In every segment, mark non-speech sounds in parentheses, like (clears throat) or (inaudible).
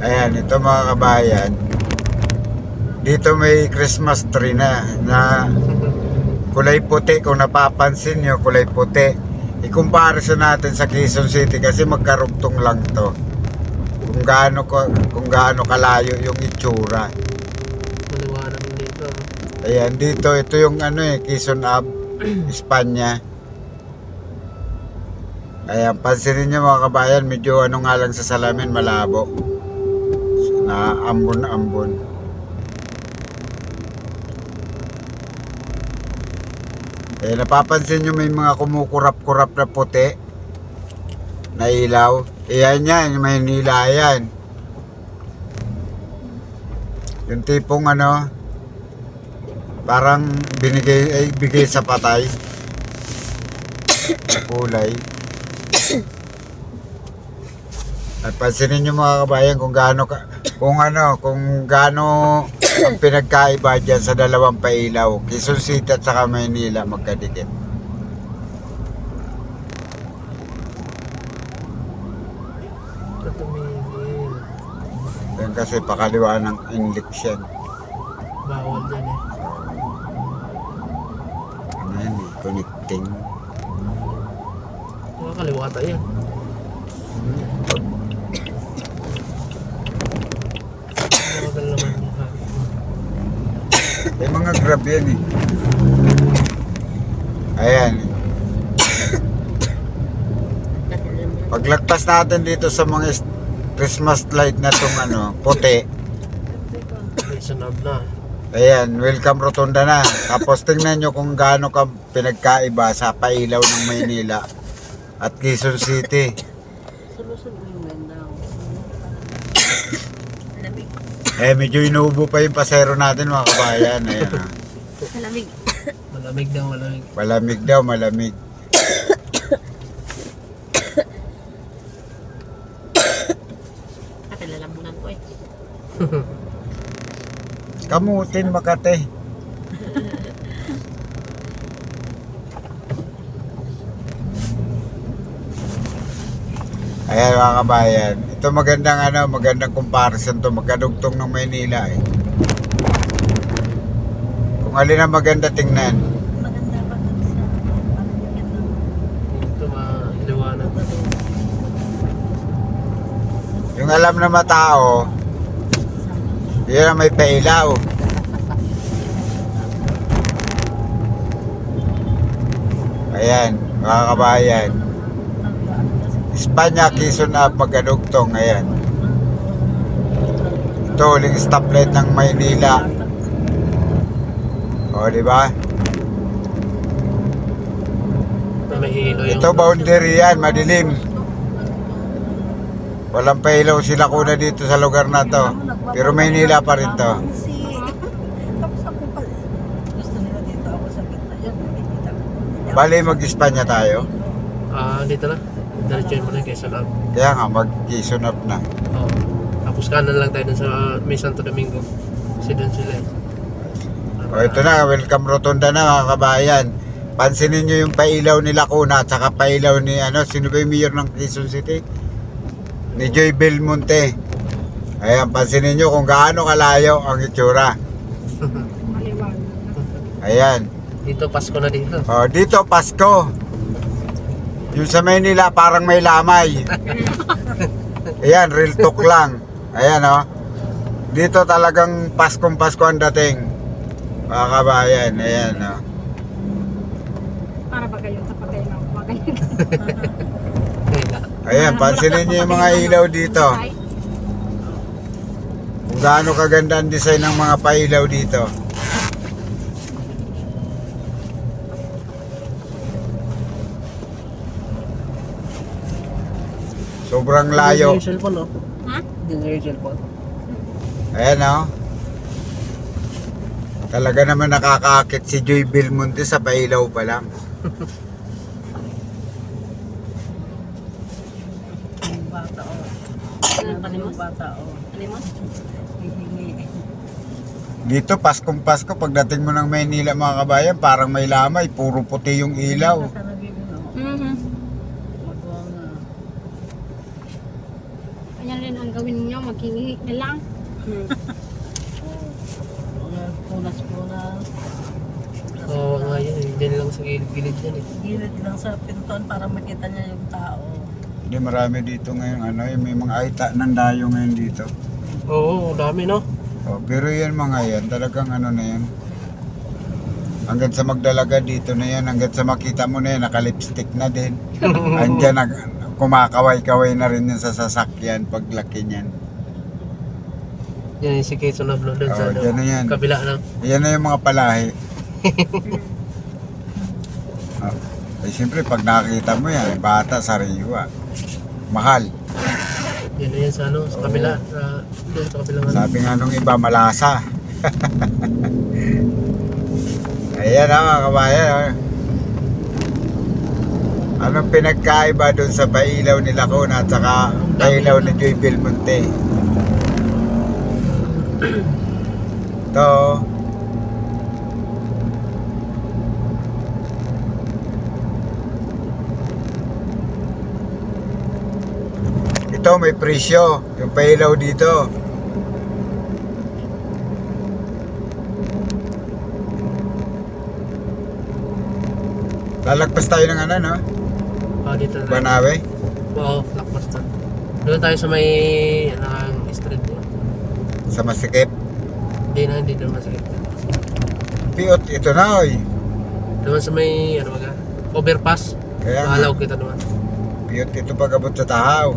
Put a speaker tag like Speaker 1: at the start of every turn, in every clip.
Speaker 1: Ayan, ito mga kabayan. Dito may Christmas tree na na kulay puti. Kung napapansin nyo, kulay puti. I-comparison natin sa Quezon City kasi magkarugtong lang to. Kung gaano ko kung gaano kalayo yung itsura.
Speaker 2: Maliwanag dito.
Speaker 1: Ayan, dito ito yung ano eh, Quezon Ave, (clears throat) Espanya. Ayan, pansinin nyo mga kabayan, medyo ano nga lang sa salamin, malabo. Na ambon-ambon. Eh, napapansin nyo may mga kumukurap-kurap na puti na ilaw. Ayan yan, may nila yan. Yung tipong ano, parang binigay ay bigay sa patay. Na kulay. At pansinin nyo mga kabayan kung gaano ka, kung ano, kung gaano ang pinagkaiba dyan sa dalawang pailaw. Quezon City at saka Maynila magkadikit.
Speaker 2: Ito tumingin.
Speaker 1: Yan kasi pakaliwa ng Inlix yan.
Speaker 2: Bawal dyan eh.
Speaker 1: Ano yan eh, connecting.
Speaker 2: Mga kaliwata yan. Magal naman yung hangin.
Speaker 1: May mga grab yan eh. Ayan. Paglagpas natin dito sa mga is- Christmas light na itong ano, puti. Ayan, welcome rotunda na. Tapos tingnan nyo kung gaano ka pinagkaiba sa pailaw ng Maynila at Quezon City.
Speaker 3: Solusyon mo yung ganda. Lamig.
Speaker 1: Eh, medyo inuubo pa yung pasero natin mga kabayan. Ayan, ah.
Speaker 3: Lamig.
Speaker 2: Malamig daw, malamig.
Speaker 1: Malamig daw, malamig.
Speaker 3: Ate, lalamunan ko eh.
Speaker 1: Kamutin Makate. Ayan mga kabayan. Ito magandang ano, magandang comparison to. Magkadugtong ng Maynila eh. Kung alin ang maganda tingnan.
Speaker 3: Maganda pa sa
Speaker 2: Dito maliwanag.
Speaker 1: Yung alam na matao, yun ang may pailaw. Ayan, mga kabayan. Espanya, Quezon Ave, magkadugtong. Ayan. Ito, uling stoplight ng Maynila. O, di ba? Ito, boundary yan, madilim. Walang pailaw sila kuna dito sa lugar na to. Pero Maynila pa rin to. Bali, mag-Espanya tayo.
Speaker 2: Ah, dito na. Diretso mo na San Ab.
Speaker 1: Kaya nga, mag-Quezon up na.
Speaker 2: Oo. Tapos kanan lang tayo dun sa may Santo Domingo. Kasi dun sila eh.
Speaker 1: O, ito na, welcome rotunda na mga kabayan. Pansinin nyo yung pailaw ni Lacuna at saka pailaw ni, ano, sino ba yung mayor ng Quezon City? Ni Joy Belmonte. Ayan, pansinin nyo kung gaano kalayo ang itsura. (laughs) Ayan.
Speaker 2: Dito, Pasko na dito.
Speaker 1: O, dito, Pasko. Yung sa Maynila, parang may lamay. (laughs) Ayan, real talk lang. Ayan, o. Dito talagang Paskong Pasko ang dating. Mga kabayan, ayan, o.
Speaker 4: Para ba kayo sa patay ng. (laughs)
Speaker 1: Ayan, pansinin niyo yung mga ilaw dito. Kung gaano kaganda ang design ng mga pailaw dito. Sobrang layo.
Speaker 2: Yung cellphone, oh.
Speaker 4: Ha?
Speaker 2: Yung yung cellphone.
Speaker 1: Ayan o. Talaga naman nakakaakit si Joy Belmonte sa pailaw pa lang.
Speaker 3: Yung bata o. Yung
Speaker 4: palimos?
Speaker 3: bata o.
Speaker 4: Palimos?
Speaker 1: Dito, Paskong Pasko, pagdating mo ng Maynila mga kabayan, parang may lamay, puro puti yung ilaw.
Speaker 3: Sa nabibig o.
Speaker 4: Mhm.
Speaker 3: Magawa nga.
Speaker 4: Kanya rin ang gawin niyo, mag Kingi na lang.
Speaker 3: Mga punas-punas.
Speaker 2: Oo nga yun eh. Diyan lang sa gilid-gilid yan eh.
Speaker 3: Gilid lang sa pintuan para makita niya yung tao.
Speaker 1: Hindi marami dito ngayon ano, yung may mga aita ng dayo ngayon dito.
Speaker 2: Oo, dami no?
Speaker 1: Oh, pero yan mga yan, talagang ano na yan. Hanggang sa magdalaga dito na yan, hanggang sa makita mo na yan, naka-lipstick na din. (laughs) Andiyan, nag, kumakaway-kaway na rin yan sa sasakyan paglaki niyan.
Speaker 2: Yan yung si Quezon na doon sa
Speaker 1: Oo,
Speaker 2: ano,
Speaker 1: dyan na yan.
Speaker 2: kabila ng
Speaker 1: Yan na yung mga palahi. oh. (laughs) Eh, siyempre, pag nakita mo yan, bata, sariwa. Mahal.
Speaker 2: yan na yan sa ano, sa kabila. Sa, doon sa kabilang ano.
Speaker 1: Sabi nga nung iba, malasa. (laughs) Ayan ah, mga kabayan. ah. Anong pinagkaiba doon sa pailaw ni Lacuna at saka pailaw ni Joy Belmonte? (clears throat) Ito. Ito may presyo, yung pailaw dito. Lalagpas tayo ng ano, no?
Speaker 2: Ah, dito na.
Speaker 1: Banawe.
Speaker 2: Oo, Blockbuster. Doon tayo sa may, ano, ang street.
Speaker 1: Sa Masikip.
Speaker 2: Hindi na, hindi naman masakit.
Speaker 1: Piot, ito na, oy.
Speaker 2: Doon sa may, ano baga, overpass.
Speaker 1: Kaya nga,
Speaker 2: Mahalaw kita naman.
Speaker 1: piot ito pagabot sa Tahaw.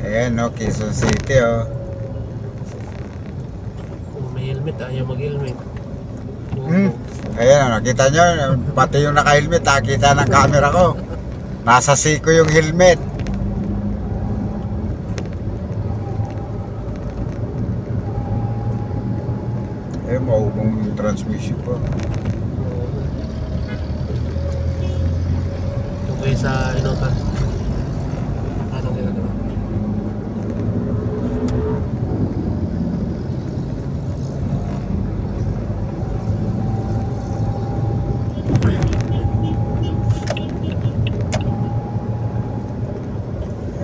Speaker 1: Ayan, no, Quezon City, oh.
Speaker 2: Kung may helmet, ayaw mag-helmet.
Speaker 1: Hmm. Ayan, oh, nakita nyo, pati yung naka-helmet, nakita ng camera ko. Nasa siko yung helmet. Eh, maubong yung transmission po.
Speaker 2: Oo. Doon kayo sa Inotan. Ano kaya naman?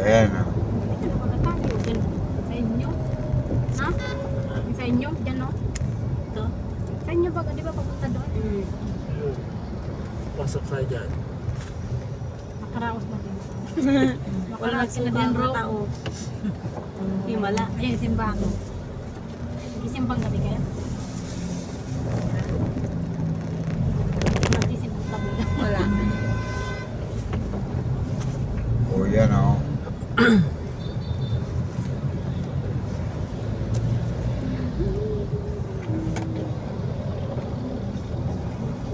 Speaker 1: Ayan, oh.
Speaker 4: Ito na ba tayo? Dyan. Sa inyo? Ha? Sa inyo? Dyan no?
Speaker 3: Ito.
Speaker 4: Sa inyo ba? Di ba papunta doon?
Speaker 2: Ayun. Pasok tayo dyan.
Speaker 4: Makaraos ba din? (laughs)
Speaker 3: Wala sila din mga tao. Himala.
Speaker 4: Ayun, simbahan ko. Isimbang gabi kayo?
Speaker 3: Wala.
Speaker 1: Oh, yan, oh.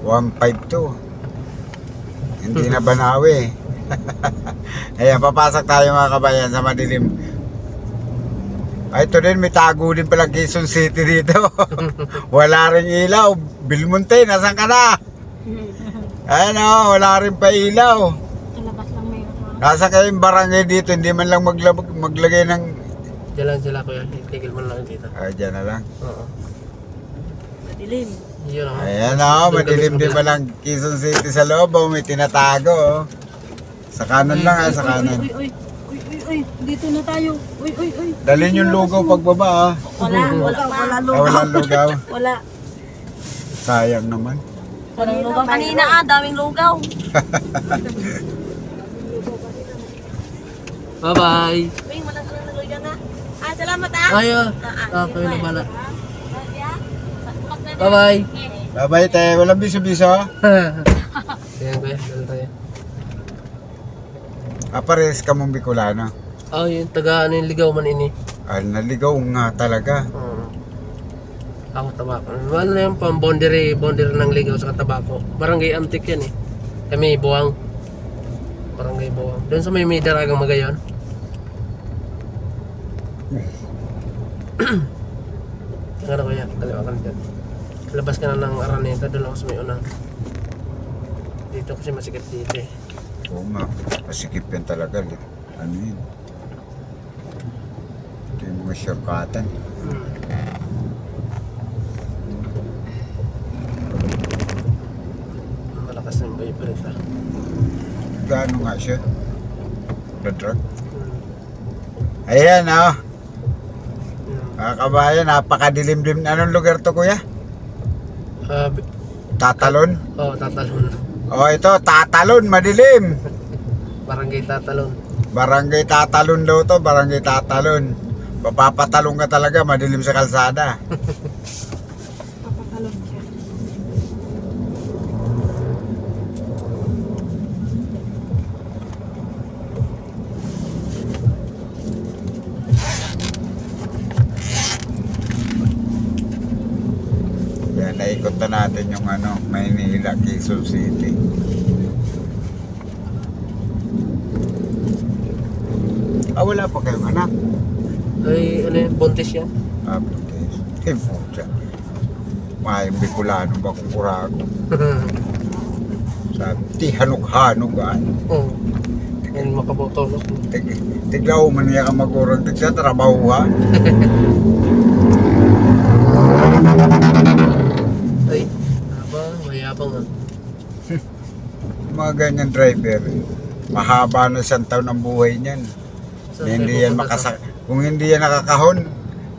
Speaker 1: One five two. Hindi na banawi. (laughs) Ayan, papasok tayo mga kabayan sa madilim. Ay, ito din, may tago din pala Quezon City dito. (laughs) wala rin ilaw. Bilmonte, nasan ka na? (laughs) Ayan o, wala rin pa ilaw.
Speaker 4: Sa labas lang mayroon. mga-
Speaker 1: Nasa kayong barangay dito, hindi man lang maglab- maglagay ng...
Speaker 2: Diyan lang sila kuya. Tigil mo lang dito.
Speaker 1: Ay, dyan na lang.
Speaker 2: Oo.
Speaker 3: Madilim.
Speaker 2: Yun ako.
Speaker 1: Ayan o, madilim din pa lang Quezon City sa loob. Oh, may tinatago. Oh. Sa kanan lang ha, sa kanan.
Speaker 3: Uy, uy, uy, uy, uy, dito na tayo. Uy, uy, uy.
Speaker 1: Dalhin yung lugaw pagbaba ha.
Speaker 3: Wala, wala, wala
Speaker 1: Ah,
Speaker 3: lugaw.
Speaker 1: walang lugaw. (laughs)
Speaker 3: Wala.
Speaker 1: Sayang naman.
Speaker 3: Walang lugaw. Kanina ah, daming lugaw. (laughs)
Speaker 2: Bye-bye.
Speaker 3: Uy, wala ka na lugaw na. Ah, salamat ah.
Speaker 2: Ayo.
Speaker 3: Ah,
Speaker 2: Ah, kayo na bala.
Speaker 3: Na
Speaker 2: Bye-bye.
Speaker 1: Bye-bye te, walang biso-biso. (laughs)
Speaker 2: Ayan kuya. Dala tayo.
Speaker 1: Ah, pares ka mong Bicolano.
Speaker 2: Oh, yung taga ano yung ligaw man ini.
Speaker 1: Ay, naligaw nga talaga.
Speaker 2: Oo. Ako tabako. Ano na yung pang boundary, boundary ng ligaw sa tabako. Barangay Antik yan eh. Kami buwang. Barangay buwang. Doon sa may may daragang magayon. (coughs) Ano kaya? Kaliwa ka na dyan. Labas ka na ng Araneta, doon ako sa may una. Dito kasi masikat dito eh.
Speaker 1: Oo nga, masikip yan talaga. Ano yun? Ito yung mga shortcutan.
Speaker 2: Hmm. Malakas na yung vibrate ah.
Speaker 1: Gaano nga siya? nagda-drug.
Speaker 2: Hmm.
Speaker 1: Ayan, oh.
Speaker 2: Hmm.
Speaker 1: Mga kabayan, napakadilim-dim. Anong lugar to, kuya?
Speaker 2: Bi-
Speaker 1: Tatalon?
Speaker 2: oh, tatalon.
Speaker 1: Oh, ito, Tatalon, madilim.
Speaker 2: Barangay tatalon.
Speaker 1: Barangay Tatalon daw to, Barangay Tatalon. Papapatalon ka talaga, madilim sa kalsada. (laughs)
Speaker 3: Papatalon siya.
Speaker 1: Kaya naikot na natin yung ano, Maynila, Quezon City. Ah, wala pa kayong anak.
Speaker 2: Ay, ano yun, buntis yan.
Speaker 1: Ah, putis. Eh, pucha. Mayang Bicolano ba kung kurago? (laughs) Sabi, ti hanug-hanug ah.
Speaker 2: oh. Yan makaboto, no?
Speaker 1: Tig, tiglaw man niya ka magurang tig sa trabaho ha. (laughs) mga ganyan driver, mahaba na isang taon ang buhay niyan.
Speaker 2: Saan
Speaker 1: hindi yan makasak kung hindi yan nakakahon,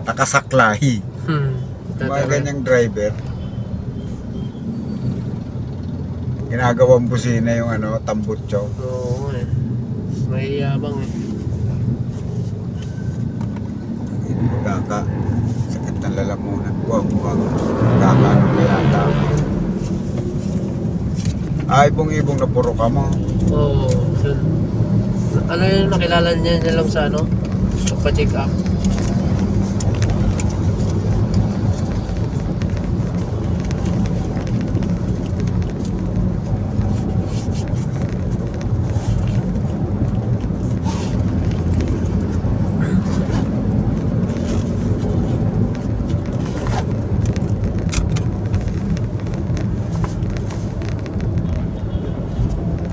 Speaker 1: nakasaklahi.
Speaker 2: sa- Hmm.
Speaker 1: Mga ganyang driver. Ginagawang busina yung ano, tambutso.
Speaker 2: Oo eh. Mayabang eh.
Speaker 1: Kaka, sakit ng lalamunan ko. Kaka, ano na yata Ay, ibong-ibong na puro ka.
Speaker 2: Oo, yun. Ano yun, nakilala niya niya lang sa ano? Pa-check up.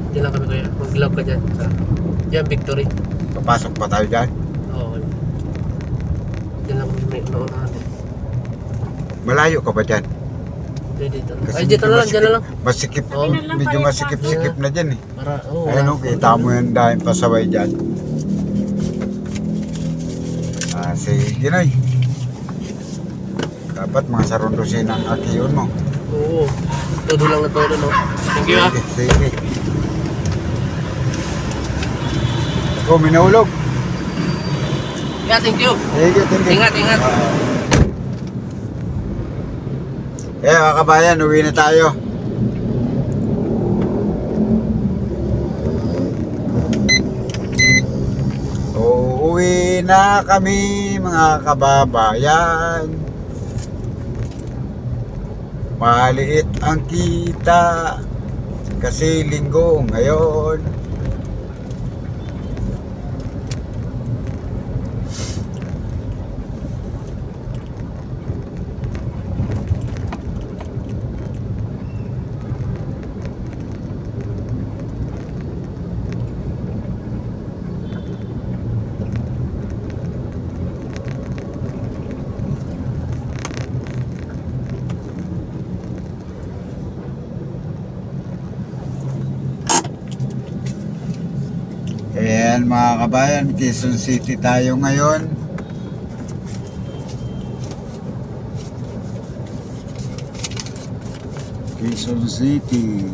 Speaker 2: Diyan lang kami kuya. Mag-love ka dyan. Sa, dyan, Victory.
Speaker 1: Papasok pa tayo dyan.
Speaker 2: Oo. Diyan lang kami may naunahan.
Speaker 1: Malayo ka ba dyan?
Speaker 2: Dito.
Speaker 1: Kasi
Speaker 2: Ay, dito na lang, dyan na lang.
Speaker 1: Masikip,
Speaker 4: lang
Speaker 1: medyo masikip-sikip na dyan eh.
Speaker 2: Para, oo.
Speaker 1: Ayun o, kita mo yan dahil pasaway dyan. Ah, sige na Dapat mga sarundusin ang akiyon mo.
Speaker 2: Oo. Todo lang na todo, no? Thank you, ah.
Speaker 1: Sige, sige. Oh, minahulog.
Speaker 2: Yeah, thank you.
Speaker 1: Sige, thank you.
Speaker 2: Ingat, ingat.
Speaker 1: Eh, mga kabayan, uwi na tayo. Uuwi na kami, mga kababayan. Maliit ang kita kasi linggo ngayon. Ayan mga kabayan, Quezon City tayo ngayon. Quezon City.